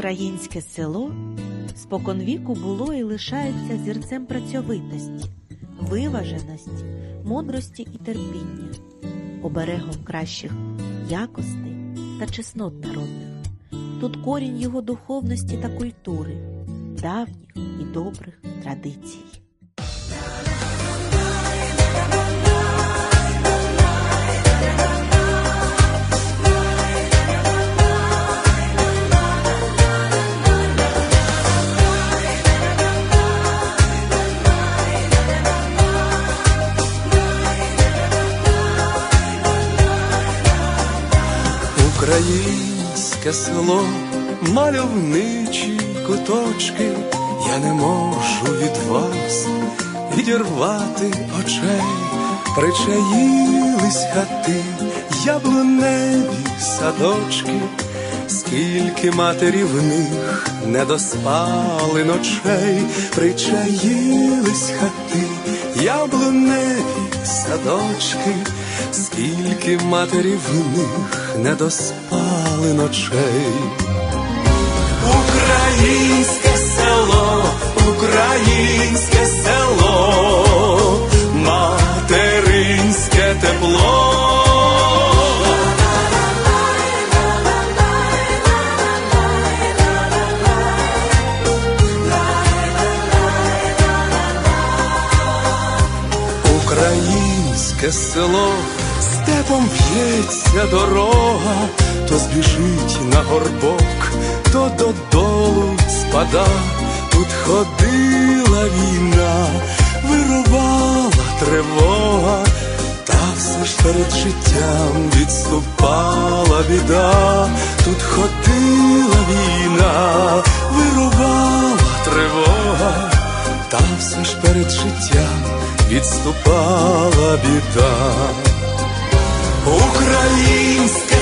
Українське село споконвіку було і лишається зірцем працьовитості, виваженості, мудрості і терпіння, оберегом кращих якостей та чеснот народних. Тут корінь його духовності та культури, давніх і добрих традицій. Українське село, мальовничі куточки, я не можу від вас відірвати очей, причаїлись хати, яблуневі садочки, скільки матері в них не доспали ночей, причаїлись хати, яблуневі садочки, скільки матерів в них не доспали ночей. Українське село, українське село, материнське тепло. Українське село, степом в'ється дорога, то збіжить на горбок, то додолу спада. Тут ходила війна, вирувала тривога, та все ж перед життям відступала біда. Тут ходила війна, вирувала тривога. Та все ж перед життям відступала біда. Українське